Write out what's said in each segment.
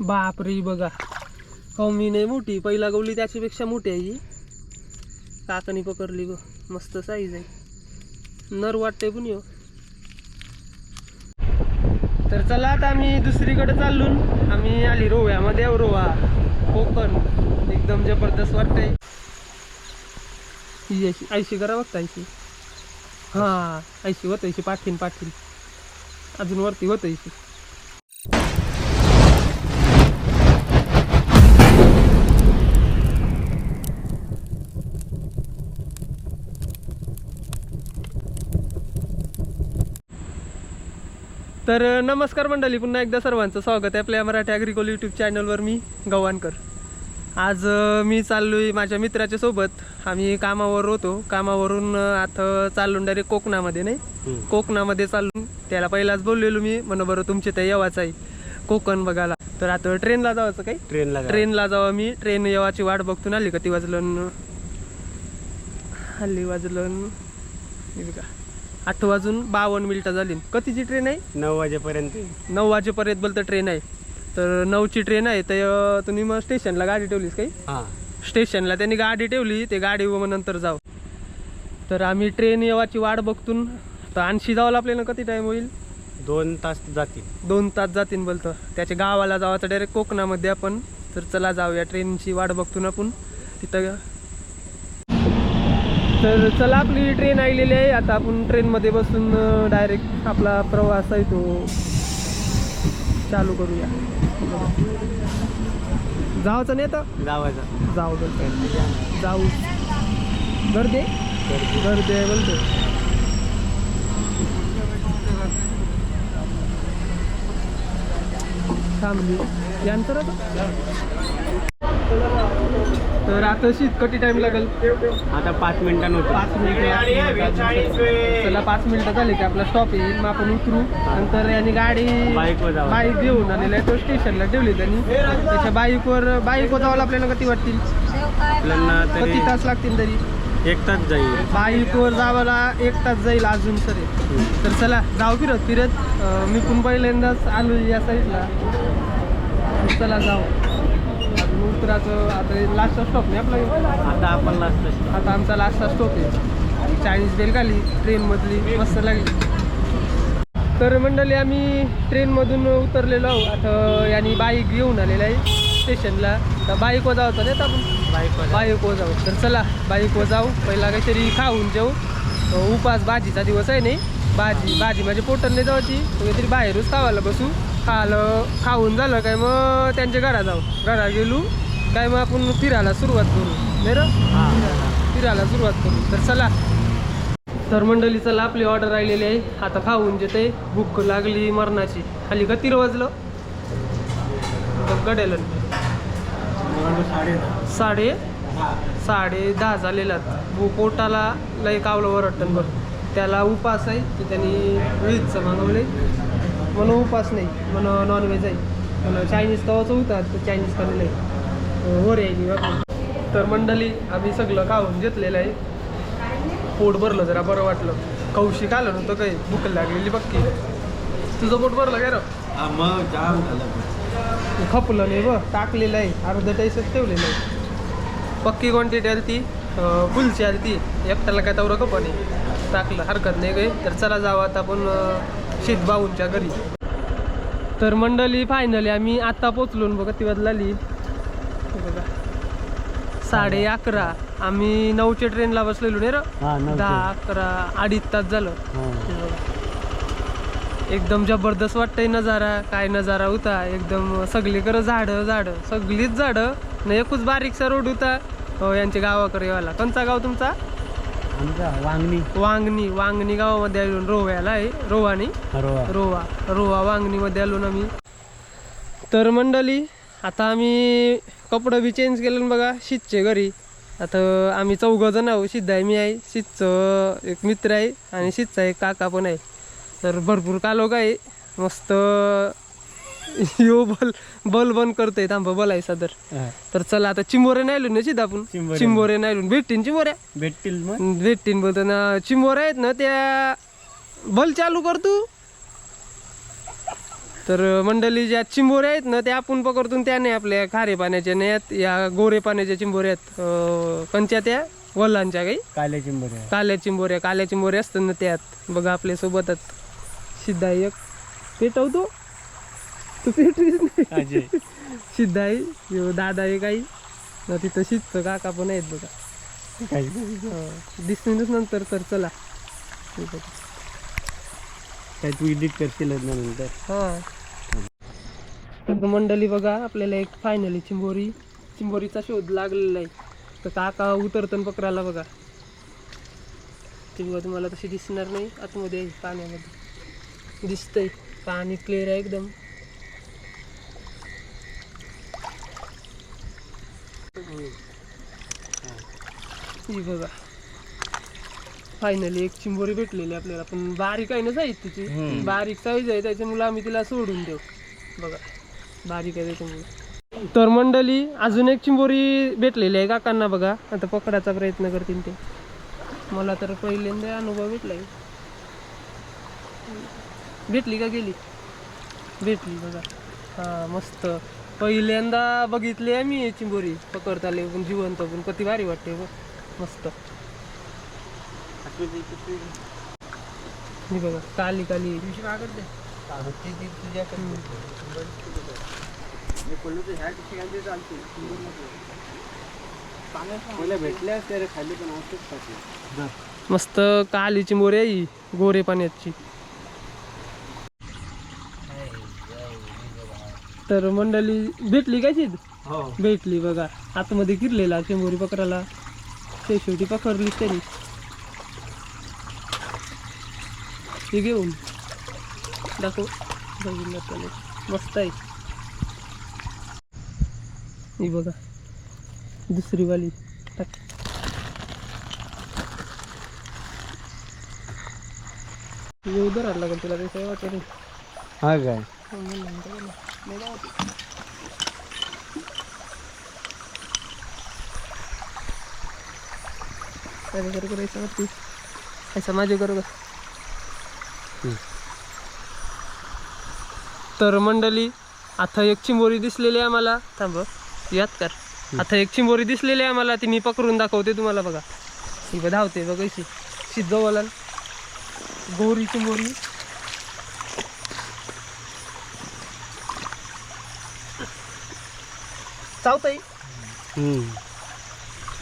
बापरे बघा. कमी नाही मोठी. पहिला गवली त्याच्यापेक्षा मोठी आहे ही. काकणी पकडली ग. मस्त साईज आहे. नर वाटते पण यो. तर चला आता आम्ही दुसरीकडे चाललो आम्ही आली रोव्यामध्ये रोवा. कोकण. एकदम जबरदस्त वाटतंय. ही अशी ऐशी करा बघता ऐशी. हा ऐशी होत ऐशी. पाठीन पाठीन. अजून वरती होत ऐशी. तर नमस्कार मंडळी पुन्हा एकदा सर्वांचं स्वागत आहे आपल्या मराठी ॲग्रिकोल यूट्यूब चॅनलवर मी गव्हाणकर. आज मी चाललो आहे माझ्या मित्राच्या सोबत. आम्ही कामावर होतो. कामावरून आता चाललो डायरेक्ट कोकणामध्ये नाही? कोकणामध्ये चालून त्याला पहिलाच बोललेलो मी म्हण बरं तुमचे त्या येवाच आहे कोकण बघायला. तर आता ट्रेनला जायचं काही ट्रेनला ट्रेनला जावं मी. ट्रेन येवाची वाट बघतो आली किती वाजलं हल्ली वाजलं बघा. आठ वाजून बावन्न मिनिटं झाली. कधीची ट्रेन आहे? नऊ वाजेपर्यंत. नऊ वाजेपर्यंत बोलतं ट्रेन आहे. तर नऊची ट्रेन आहे तर तुम्ही मग स्टेशनला गाडी ठेवलीस काही? हा. स्टेशनला त्यांनी गाडी ठेवली ते गाडी मग नंतर जाऊ. तर आम्ही ट्रेन येवाची वाट बघतून तर आणशी जावं आपल्याला किती टाईम होईल? दोन तास जातील. दोन तास जातीन बोलतं. त्याच्या गावाला जावं तर डायरेक्ट कोकणामध्ये आपण तर चला जाऊया ट्रेनची वाट बघतून आपण. तिथं तर चला आपली ट्रेन आलेली आहे. आता आपण ट्रेनमध्ये बसून डायरेक्ट आपला प्रवास आहे तो चालू करूया. जायचं नाही तर जावायचा जाऊ. बोलतो जाऊ गर्दे गर्दे आहे बोलतो थांबली यांतर तर आता कटी टाइम लागेल. आता पाच मिनिटांनी होतो पाच मिनिटं चला पाच मिनिटं झाली की आपला स्टॉप येईल. मग आपण उतरू. नंतर यांनी गाडी. बाईक घेऊन आलेला आहे तो स्टेशनला ठेवली त्यांनी. त्याच्या बाईकवर बाईकवर जावं आपल्याला किती वाटतील. आपल्याला किती तरी तास लागतील तरी. एक तास जाईल. बाईकवर जावाला एक तास जाईल अजून सर तर चला जाऊ फिरत फिरत मी पण पहिल्यांदाच आलो या साईडला चला जाऊ. उतराचं आता लास्टचा स्टॉप नाही आपला आता आपण लास्ट आता आमचा लास्टचा स्टॉप आहे. चायनीज बेल खाली ट्रेनमधली मस्त लागली. तर मंडळी आम्ही ट्रेनमधून उतरलेलो आहोत. आता यांनी बाईक घेऊन आलेला आहे स्टेशनला तर बाईकवर जायचं नाही तर आपण बाईक बाईकवर जाऊ. तर चला बाईकवर जाऊ. पहिला काहीतरी खाऊन जेऊ. उपास भाजीचा दिवस आहे नाही भाजी भाजी म्हणजे नाही जायची काहीतरी बाहेरच खावायला बसू. खालं खाऊन झालं काय मग त्यांच्या घरा जाऊ. घरा गेलो काय मग आपण फिरायला सुरुवात करू. नाही रे? फिरायला सुरुवात करू. तर चला. तर मंडळी चला आपली ऑर्डर राहिलेली आहे. आता खाऊन जेते. भूक लागली मरणाची. खाली का तिर वाजलं? गडेल साडे साडे? साडे दहा झालेलात भू पोटाला लय कावलं वरटन बरं त्याला उपास आहे तर त्यांनी व्हेजचं मागवले म्हणून उपास नाही म्हणून नॉनव्हेज आहे. म्हणून चायनीज कवाचं होतात तर चायनीज खाल्लेलं आहे वर यायची तर मंडळी आम्ही सगळं खाऊन घेतलेलं आहे. पोट भरलं जरा बरं वाटलं. कौशिक आलं नव्हतं काही भूक लागलेली बघ की तुझं पोट भरलं काय रे? मग जाम झालं. खपलं नाही बघ टाकलेलं आहे. अर्ध टाईसच ठेवलेलं आहे. पक्की क्वांटिटी आली ती फुलची आली ती. एकट्याला काय तेवढं कप नाही. टाकलं हरकत नाही काही. तर चला जावं आता आपण अं, शीत बाऊंच्या घरी. तर मंडळी फायनली आम्ही आता पोचलो बघा ती बदलाली बघा. साडे अकरा. आम्ही नऊच्या ट्रेनला बसलेलो नाही र. दहा अकरा अडीच तास झालं. एकदम जबरदस्त वाटतंय नजारा काय नजारा होता. एकदम सगळीकडं झाडं झाडं. सगळीच झाडं. न एकच बारीकसा रोड होता. हो यांच्या गावाकडे यायला कोणता गाव तुमचा? वांगणी. वांगणी वांगणी गावामध्ये आलो रोव्याला आहे रोवानी रोवा रोवा वांगणीमध्ये आलो ना मी तर मंडळी आता आम्ही कपडं बी चेंज केलं बघा शीतचे घरी. आता आम्ही चौघ जण आहो सिद्ध आहे मी आहे शीतचं एक मित्र आहे आणि शीतचा एक काका पण आहे. तर भरपूर कालोक आहे. मस्त यो बल बल बंद करतोय थांब बोलायचा तर तर चला आता चिंबोरे नाही ना सिद्ध आपण? चिंबोरे. चिंबोरे नाही आलो भेटतीन चिंबोऱ्या भेटतील मग. भेटतीन बोलतो ना. चिंबोऱ्या आहेत ना त्या बल चालू कर तू. तर मंडळी ज्या चिंबोऱ्या आहेत ना त्या आपण पकडतून त्या नाही आपल्या खारे पाण्याच्या नाही आहेत. या गोरे पाण्याच्या चिंबोऱ्या आहेत. कंच्या त्या? वल्लांच्या काही? काल्या चिंबर काल्या चिंबोऱ्या. काल्या चिंबोऱ्या असतात ना त्यात बघा आपल्या सोबतच सिद्धा एक. पेटवतो तू पेटवीच नाही सिद्धा आहे ह्यो दादा आहे काही न तिथं शिजतं काका पण आहेत बघा. काही हं. दिसणारच नंतर तर चला. हे. काय तू एडिट करशीलच ना नंतर? हा. तर मंडळी बघा आपल्याला एक फायनली चिंबोरी चिंबोरीचा शोध लागलेला आहे. तर काका उतरतन पकडायला बघा. ती बघा तुम्हाला तशी दिसणार नाही. आतमध्ये पाण्यामध्ये. दिसतंय. पाणी क्लिअर आहे एकदम. ही बघा. फायनली एक चिंबोरी भेटलेली आपल्याला पण बारीक आहे ना साईज तिची. बारीक साईज आहे त्याच्यामुळे आम्ही तिला सोडून देऊ. बघा बारीक आहे त्याच्यामुळे. तर मंडळी अजून एक चिंबोरी भेटलेली आहे काकांना बघा. आता पकडायचा प्रयत्न करतील ते. मला तर पहिल्यांदा अनुभव भेटलाय. भेटली का गेली? भेटली बघा. हा मस्त. पहिल्यांदा बघितली आहे मी चिंबोरी पकडताले पण जिवंत पण किती भारी वाटते बघ. मस्त. मी बघा काली काली. भेटल्या पण मस्त काली चिंबोरी आहे गोरे पाण्याची. तर मंडळी भेटली काय चित हो. भेटली बघा. आतमध्ये किरलेला चिंबोरी पकडायला. ते शेवटी पकडली तरी. हे घेऊन. दाखव. बघितलं त्याने मस्त आहे. ही बघा. दुसरी वाली. टाक. हे उधर आला का तुला? काही वाटत नाही हा काय काय करू वरती ऐसा माझे करू का. तर मंडळी आता एक चिंबोरी दिसलेली आहे आम्हाला. थांब याद कर. आता एक चिंबोरी दिसलेली आहे आम्हाला ती मी पकडून दाखवते तुम्हाला बघा. ही बघ धावते बघ कशी शिजवला गोरी चिंबोरी. चावताई हम्म.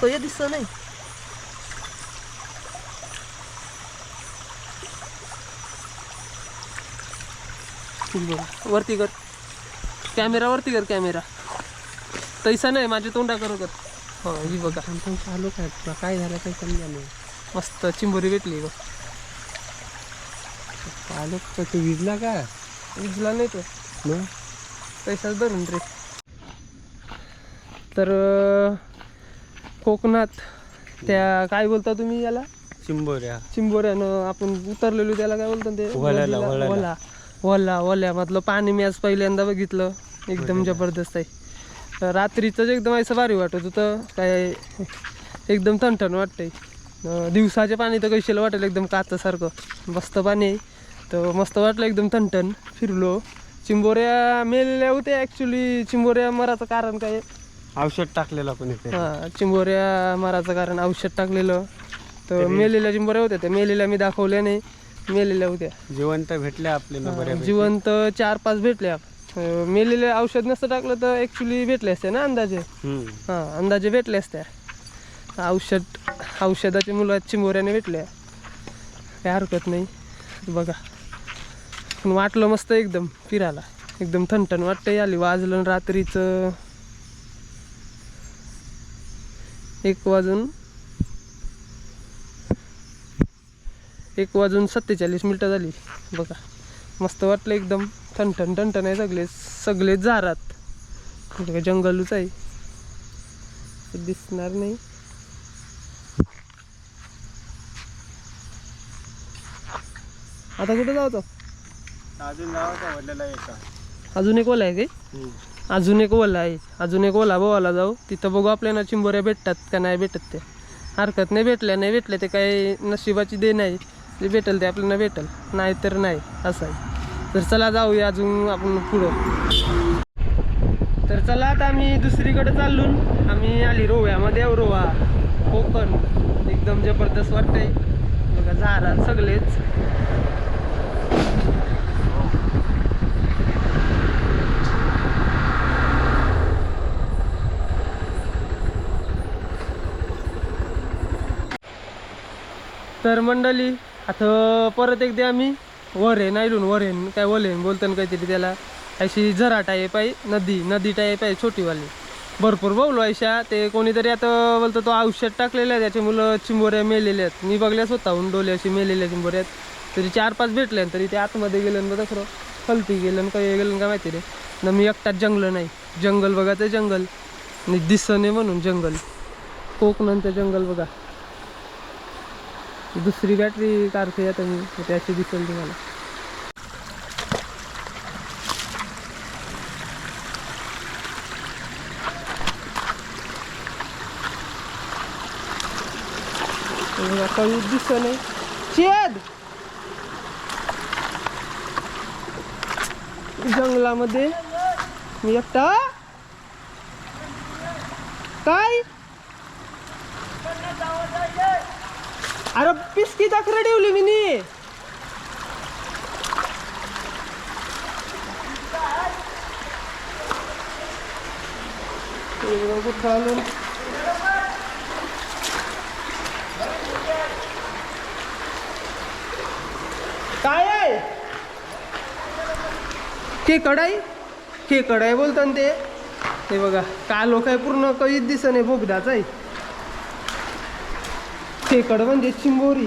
तो या दिसत नाही बघा वरती कर. कॅमेरा वरती कर कॅमेरा तैसा नाही माझ्या तोंडा करू. कर हो ही बघा. पण चालू काय तुला काय झालं काही समजा नाही. मस्त चिंबोरी भेटली बघ. चालू तर तू विजला का? विजला नाही तो. मग? पैसाच धरून रे. तर कोकणात त्या काय बोलता तुम्ही याला? चिंबोऱ्या. चिंबोऱ्यानं आपण उतरलेलो त्याला काय बोलतो ते? वळाला. वळा वळा वळ्यामधलं पाणी मी आज पहिल्यांदा बघितलं. एकदम जबरदस्त आहे. तर रात्रीचंच एकदम असं भारी वाटत होतं. काय एकदम थंडण वाटतंय. दिवसाचे पाणी तर कैशीला वाटेल एकदम काचासारखं. मस्त पाणी आहे. तर मस्त वाटलं एकदम थंडण फिरलो. चिंबोऱ्या मेलेल्या होत्या ॲक्च्युली चिंबोऱ्या मराचं कारण काय? औषध टाकलेलं पण इथे. हा चिंबोऱ्या मारायचं कारण औषध टाकलेलं. तर मेलेल्या चिंबोऱ्या होत्या त्या. मेलेल्या मी दाखवल्या नाही. मेलेल्या होत्या. जिवंत भेटले आपल्याला हा, बऱ्यापैकी. जिवंत चार पाच भेटल्या. अं, मेलेले औषध नसतं टाकलं तर ॲक्च्युली भेटले असते ना अंदाजे? हम्म. हां अंदाजे भेटले असत्या औषध औषधाच्या मुलं चिंबोऱ्याने भेटल्या. काय हरकत नाही. बघा. पण वाटलं मस्त एकदम फिरायला. एकदम थंडण वाटतंय. आली वाजलं रात्रीचं एक वाजून एक वाजून सत्तेचाळीस मिनटं झाली. बघा मस्त वाटलं एकदम. ठणठण ठणठण आहे सगळे सगळेच जारात. बघा जंगलच आहे. ते दिसणार नाही. आता कुठं अजून गावाचा वडलेला एका अजून एक ओला आहे काही अजून एक ओला आहे. अजून एक ओला बोवाला जाऊ. तिथं बघू आपल्याला चिंबोऱ्या भेटतात का नाही भेटत ते. हरकत नाही भेटल्या नाही भेटल्या ते काही नशिबाची दे नाही जे भेटेल ते आपल्याला भेटेल. नाही तर नाही असं आहे. तर चला जाऊया अजून आपण पुढं. तर चला आता आम्ही दुसरीकडे चाललो आम्ही आली रोव्यामध्ये रोवा. कोकण. एकदम जबरदस्त वाटतंय. बघा झारा सगळेच. तर मंडळी आता परत एकदा आम्ही वरेन आयलून वरेन काय वलेन बोलताना काहीतरी त्याला. अशी झरा टाईप आहे नदी नदी टाईप आहे छोटीवाली. भरपूर बोललो अशा. ते कोणीतरी आता बोलतो तो औषध टाकलेलं आहे त्याचे मुलं चिंबोऱ्या मेलेल्या आहेत. मी बघल्या स्वतःहून डोले अशी मेलेल्या चिंबोऱ्यात तरी चार पाच भेटले तरी ते आतमध्ये गेलं ना खरं खलती गेलं काही गेलं का माहिती रे. न मी एकटाच जंगलं नाही. जंगल बघा ते जंगल. आणि दिसणे म्हणून जंगल. कोकणांचं जंगल बघा. दुसरी बॅटरी कारची आता मी त्याची दिसेल तुम्हाला. काही दिसत नाही. छेद! जंगलामध्ये मी एकटा? काय? अरे पिस्की दाखरा ठेवली मी नी. हे काय आहे? के कडाई के कडाई बोलतात ते. हे बघा लोक आहे पूर्ण कधीच दिसत नाही बोगदाच आहे. खेकड म्हणजे चिंबोरी.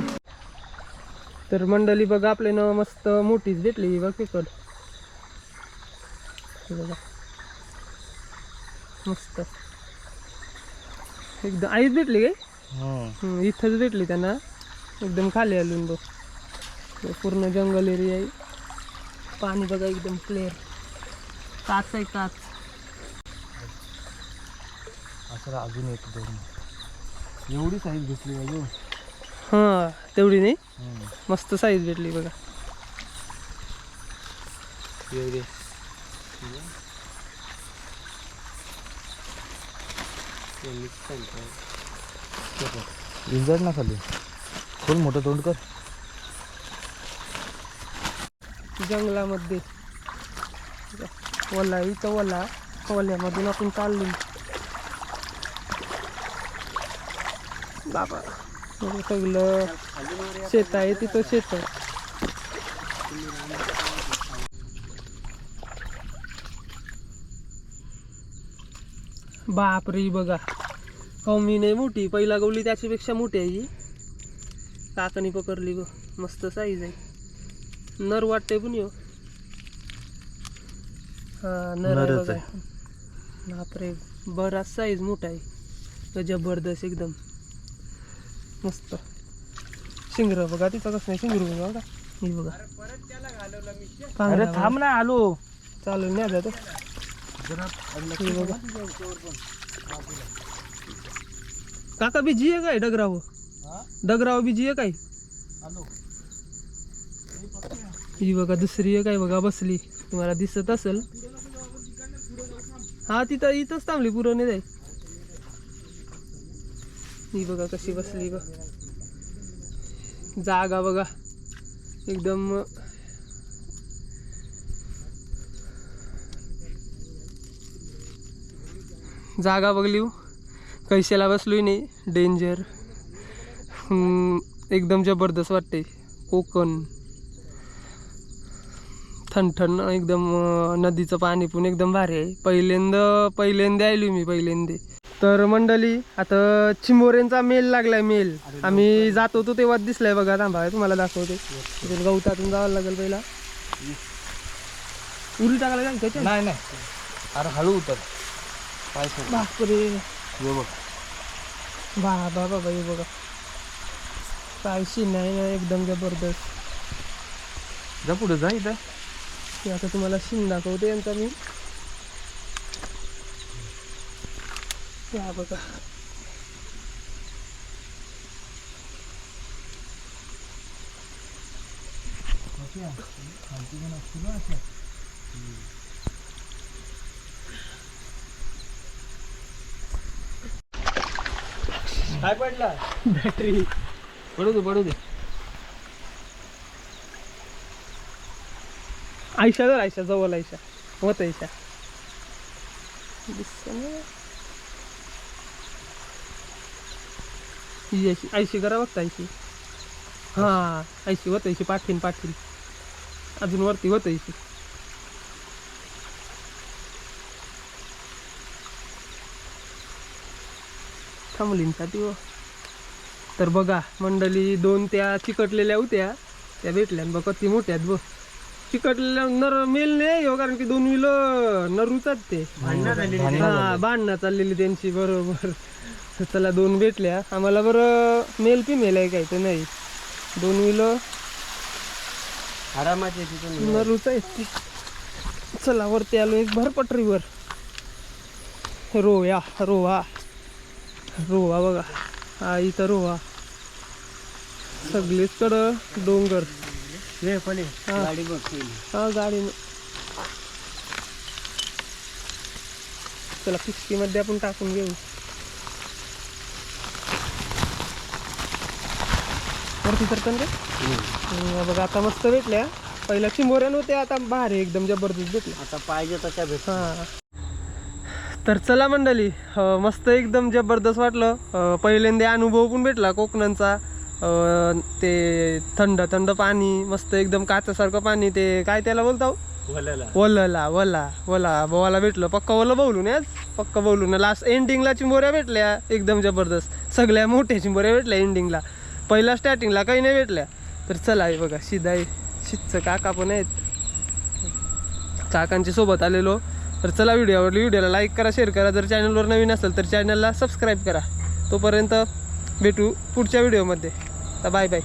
तर मंडळी बघा आपले ना मस्त मोठीच भेटली ही बघ खेकड हे बघा. मस्त. एकदम आईच भेटली काय? हम्म, इथंच भेटली त्यांना. एकदम खाली आलून बघ हे पूर्ण जंगल एरिया आहे. पाणी बघा एकदम क्लिअर काच आहे काच. असं अजून एक दोन. एवढी साईज दिसली पाहिजे हां. तेवढी नाही? मस्त साईज भेटली बघा. एवढी. इंजड ना खाली. खोल मोठं तोंड कर. जंगलामध्ये. वल्ला इथं वल्ला वल्ल्यामधून आपण चाललो बाबा. हे सगळं. शेत आहे तिथं शेत आहे. बापरे बघा. कमी नाही मोठी. पहिला गवली त्याच्यापेक्षा मोठी आहे ही. काकानी पकडली ग मस्त साईज आहे. नर वाटते पण यो. हा नर आहे बघा. बापरे बराच साईज मोठा आहे. जबरदस्त एकदम. मस्त. शिंगर बघा तिथं कसं नाही शिंगरू बघा बघा. ही बघा. अरे. थांब ना आलो. चालून नाही जातो. हे बघा. काका बिजी आहे काय डगराव? डगराव बिजी आहे काय? आलो ही बघा दुसरी आहे काय बघा बसली. तुम्हाला दिसत असेल. हा तिथं इथंच थांबली पुरवणे जाई ही बघा कशी बसली ग जागा बघा. एकदम जागा बघली हो. कैशाला बसलोय नाही. डेंजर एकदम जबरदस्त वाटते कोकण. थंडथंड एकदम नदीचं पाणी पण एकदम भारी आहे. पहिल्यांदा पहिल्यांदा आलो मी पहिल्यांदा. तर मंडळी आता चिंबोऱ्यांचा मेल लागलाय मेल. आम्ही जात होतो तेव्हा दिसलाय बघा थांबा तुम्हाला दाखवते. गवतातून जावं लागेल पहिला. उरी टाकायला काय त्याच्यात? नाही नाही. अरे हळू उतर. बापरे. बा बा बाबा हे बघा. काय सीन आहे ना एकदम जबरदस्त. जा पुढे जा इथं. आता तुम्हाला सीन दाखवते यांचा मी. या बघा. काय पडला? बॅटरी. पडू दे पडू दे. आयशा जर आयशा जवळ आयशा. होत आयशा. ही अशी आयशी करा बघता आयशी हा आयशी होत आयशी पाठीन पाठीन. अजून वरती होत आयशी थांबलींसाठी व तर बघा मंडळी दोन त्या चिकटलेल्या होत्या. त्या भेटल्या आणि बघा ती मोठ्यात बघ. चिकटलेल्या नर मेल नाही हो कारण की दोन विल नरूचाच ते. हा भांडणं चाललेली त्यांची बरोबर. चला दोन भेटल्या. आम्हाला बरं मेल फिमेल आहे काय तर नाही. दोन विल आरामात येते पण नरूच आहे चला वरती आलो एक भरपटरीवर. रोया रोहा. रोहा बघा. हा इथं रोहा. सगळीचकडं डोंगर. हे. हा. गाडी हा चला पिशकीमध्ये आपण टाकून घेऊ. वरती पण रे. बघा आता मस्त भेटल्या. पहिल्या चिंबोऱ्या नव्हत्या आता भारी एकदम जबरदस्त भेटल्या. आता पाहिजे तशा भेट. हा. तर चला मंडळी अं, मस्त एकदम जबरदस्त वाटलं. अं, पहिल्यांदा अनुभव पण भेटला कोकणांचा. अं, ते थंड थंड पाणी मस्त एकदम काचासारखं पाणी ते काय त्याला बोलताव? बोलायला वलला वला वला बोवाला भेटलं. पक्का वलं बोलून आज. पक्का बोलून लास्ट एंडिंगला चिंबोऱ्या भेटल्या एकदम जबरदस्त. सगळ्या मोठ्या चिंबोऱ्या भेटल्या एंडिंगला पहिला स्टार्टिंगला काही नाही भेटल्या. तर चला आहे बघा शिदाई शितचं काका पण आहेत. काकांच्या सोबत आलेलो. तर चला व्हिडिओ आवडली व्हिडिओला लाईक करा शेअर करा. जर चॅनलवर नवीन असेल तर चॅनलला सबस्क्राईब करा. तोपर्यंत भेटू पुढच्या व्हिडिओमध्ये तर बाय बाय